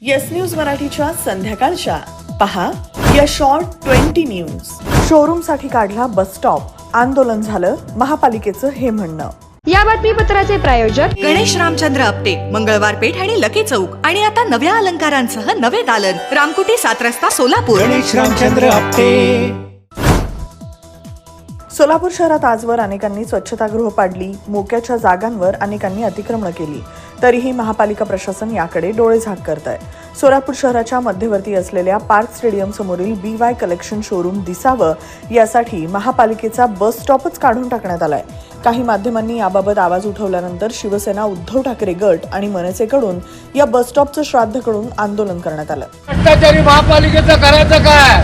Yes news मराठीच्या संध्याकाळच्या. पहा या शॉर्ट ट्वेंटी न्यूज शोरूमसाठी काढला बस स्टॉप आंदोलन झालं महापालिकेचं हे म्हणणं. या बातमीपत्राचे प्रायोजक गणेश रामचंद्र आपटे मंगळवार पेठ आणि लकी चौक. आणि आता नव्या अलंकारांसह नवे दालन. रामकुटी सात रस्ता सोलापूर. गणेश रामचंद्र आपटे. सोलापूर शहरात आजवर अनेकांनी स्वच्छतागृह पाडली. मोक्याच्या जागांवर अनेकांनी अतिक्रमण केली. तरीही महापालिका प्रशासन याकडे डोळेझाक करत आहे सोलापूर शहराच्या मध्यवर्ती असलेल्या पार्क स्टेडियम समोरील बी वाय कलेक्शन शोरूम दिसावं यासाठी महापालिकेचा बस स्टॉपच काढून टाकण्यात आलाय. काही माध्यमांनी याबाबत आवाज उठवल्यानंतर शिवसेना उद्धव ठाकरे गट आणि मनसेकडून या बस स्टॉपचं श्राद्ध करून आंदोलन करण्यात आलं. भ्रष्टाचारी महापालिकेचं करायचं काय?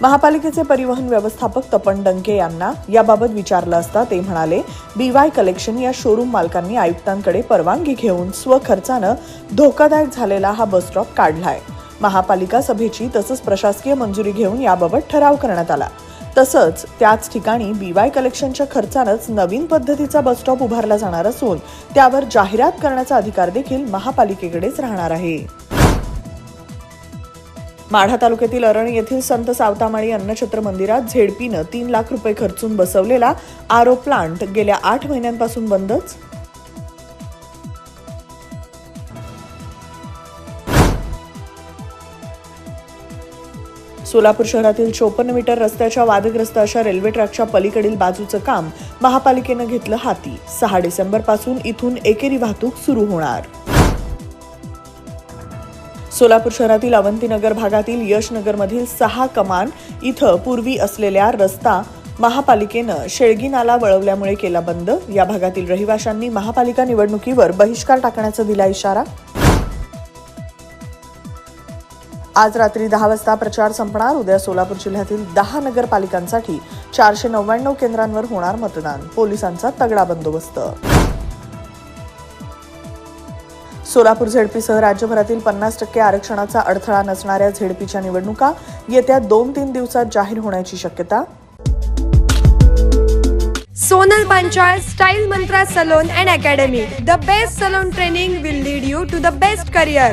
महापालिकेचे. परिवहन व्यवस्थापक तपन डंके यांना याबाबत विचारलं असता ते म्हणाले बीवाय कलेक्शन या शोरूम मालकांनी आयुक्तांकडे परवानगी घेऊन स्वखर्चानं धोकादायक झालेला हा बस स्टॉप काढलाय. महापालिका सभेची तसंच प्रशासकीय मंजुरी घेऊन याबाबत ठराव करण्यात आला. तसंच त्याच ठिकाणी बीवाय कलेक्शनच्या खर्चानंच नवीन पद्धतीचा बस स्टॉप उभारला जाणार असून त्यावर जाहिरात करण्याचा अधिकार देखील महापालिकेकडेच राहणार आहे. माढा तालुक्यातील अरण येथील संत सावतामाळी अन्नछत्र मंदिरात झेडपीनं तीन लाख रुपये खर्चून बसवलेला आरो प्लांट गेल्या आठ महिन्यांपासून बंदच? सोलापूर शहरातील चोपन्न मीटर रस्त्याच्या वादग्रस्त अशा रेल्वे ट्रॅकच्या पलीकडील बाजूचं काम महापालिकेनं घेतलं हाती. सहा डिसेंबरपासून इथून एकेरी वाहतूक सुरू होणार. सोलापूर शहरातील अवंतीनगर भागातील यशनगरमधील सहा कमान इथं पूर्वी असलेल्या रस्ता महापालिकेनं शेळगी नाला वळवल्यामुळे केला बंद. या भागातील रहिवाशांनी महापालिका निवडणुकीवर बहिष्कार टाकण्याचा दिला इशारा आज रात्री दहा वाजता प्रचार संपणार. उद्या सोलापूर जिल्ह्यातील दहा नगरपालिकांसाठी चारशे नव्याण्णव केंद्रांवर होणार मतदान. पोलिसांचा तगडा बंदोबस्त. सोलापूर झेडपीसह राज्यभरातील पन्नास टक्के आरक्षणाचा अडथळा नसणाऱ्या झेडपीच्या निवडणुका येत्या दोन तीन दिवसात जाहीर होण्याची शक्यता. Sonal Panchal style mantra salon and academy. The best salon training will lead you to the best career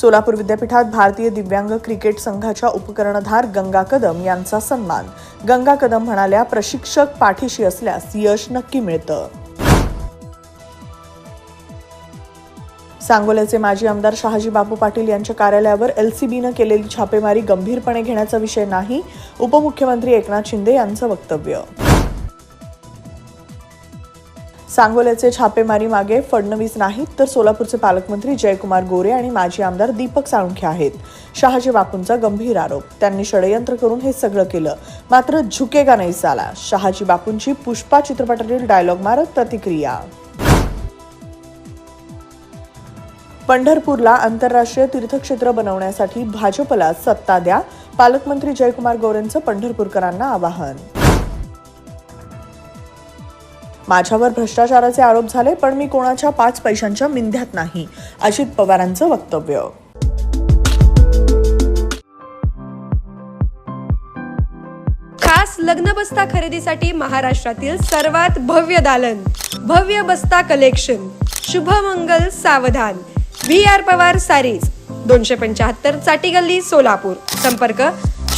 Solapur विद्यापीठात भारतीय दिव्यांग क्रिकेट संघाच्या उपकर्णधार गंगा कदम यांचा सन्मान. गंगा कदम म्हणाल्या प्रशिक्षक पाठीशी असल्यास यश नक्की मिळतं. सांगोल्याचे माजी आमदार शहाजी बापू पाटील यांच्या कार्यालयावर एलसीबीनं केलेली छापेमारी गंभीरपणे घेण्याचा विषय नाही उपमुख्यमंत्री एकनाथ शिंदे यांचं वक्तव्य. सांगोल्याचे छापेमारी मागे फडणवीस नाहीत तर सोलापूरचे पालकमंत्री जयकुमार गोरे आणि माजी आमदार दीपक साळुंखे आहेत. शहाजी बापूंचा गंभीर आरोप. त्यांनी षडयंत्र करून हे सगळं केलं. मात्र झुकेगा नाही झाला शहाजी बापूंची पुष्पा चित्रपटातील डायलॉग मारत प्रतिक्रिया. पंढरपूरला आंतरराष्ट्रीय तीर्थक्षेत्र बनवण्यासाठी भाजपला सत्ता द्या. पालकमंत्री जयकुमार गोरेंचं पंढरपूरकरांना आवाहन. माझ्यावर भ्रष्टाचाराचे आरोप झाले पण मी कोणाच्या पाच पैशांच्या मिंध्यात नाही अजित पवारांचं वक्तव्य. खास लग्न बस्ता खरेदीसाठी महाराष्ट्रातील सर्वात भव्य दालन भव्य बस्ता कलेक्शन शुभमंगल सावधान. V R Pawar sarees. दोनशे पंच्याहत्तर चाटी गल्ली सोलापूर. संपर्क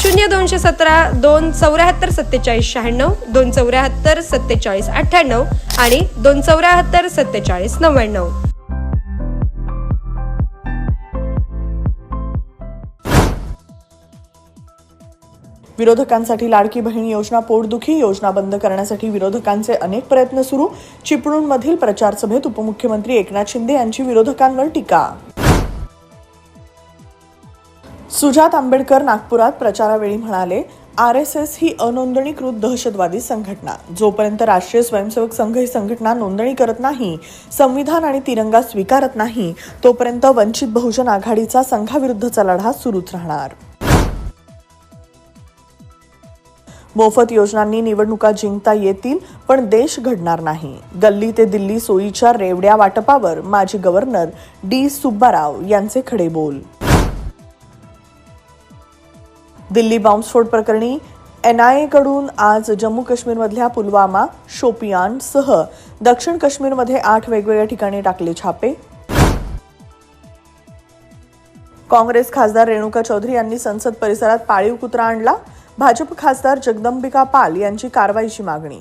शून्य दोनशे सतरा दोन चौऱ्याहत्तर सत्तेचाळीस शहाण्णव दोन चौऱ्याहत्तर सत्तेचाळीस अठ्ठ्याण्णव आणि दोन चौऱ्याहत्तर सत्तेचाळीस नव्याण्णव. विरोधकांसाठी लाडकी बहीण योजना पोटदुखी योजना बंद करण्यासाठी विरोधकांचे अनेक प्रयत्न सुरू. चिपळूणमधील प्रचारसभेत उपमुख्यमंत्री एकनाथ शिंदे यांची विरोधकांवर टीका सुजात आंबेडकर नागपुरात प्रचारावेळी म्हणाले आर एस एस ही अनोंदणीकृत दहशतवादी संघटना. जोपर्यंत राष्ट्रीय स्वयंसेवक संघ ही संघटना नोंदणी करत नाही संविधान आणि तिरंगा स्वीकारत नाही तोपर्यंत वंचित बहुजन आघाडीचा संघाविरुद्धचा लढा सुरूच राहणार. मोफत योजनांनी निवडणुका जिंकता येतील पण देश घडणार नाही. गल्ली ते दिल्ली सोयीच्या रेवड्या वाटपावर माजी गव्हर्नर डी सुब्बाराव यांचे खडे बोल. दिल्ली बॉम्बस्फोट प्रकरणी एनआयएकडून आज जम्मू काश्मीरमधल्या पुलवामा शोपियान सह दक्षिण काश्मीरमध्ये आठ वेगवेगळ्या ठिकाणी टाकले छापे. काँग्रेस खासदार रेणुका चौधरी यांनी संसद परिसरात पाळीव कुत्रा आणला. भाजप खासदार जगदंबिका पाल यांची कारवाईची मागणी.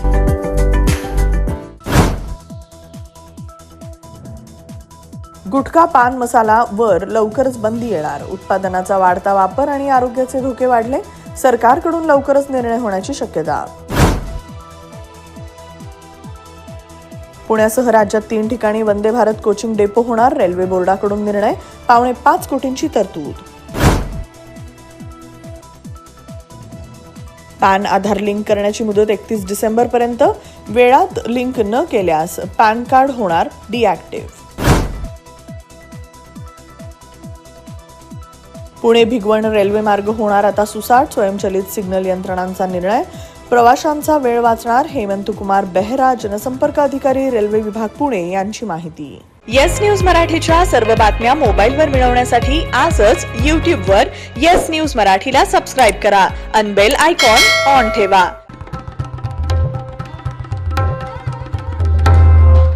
गुटखा पान मसाला वर लवकरच बंदी येणार. उत्पादनाचा वाढता वापर आणि आरोग्याचे धोके वाढले सरकारकडून लवकरच निर्णय होण्याची शक्यता. पुण्यासह राज्यात तीन ठिकाणी वंदे भारत कोचिंग डेपो होणार. रेल्वे बोर्डाकडून निर्णय पावणे पाच कोटींची तरतूद. पॅन आधार लिंक करण्याची मुदत एकतीस डिसेंबरपर्यंत. वेळात लिंक न केल्यास पॅन कार्ड होणार डिॲक्टिव्ह पुणे भिगवण रेल्वे मार्ग होणार आता सुसाट स्वयंचलित सिग्नल यंत्रणांचा निर्णय. प्रवाशांचा वेळ वाचणार हेमंत कुमार बेहरा जनसंपर्क अधिकारी रेल्वे विभाग पुणे यांची माहिती. येस न्यूज मराठीच्या सर्व बातम्या मोबाईलवर मिळवण्यासाठी आजच यूट्यूबवर येस न्यूज मराठीला सबस्क्राईब करा. अनबेल आयकॉन ऑन ठेवा.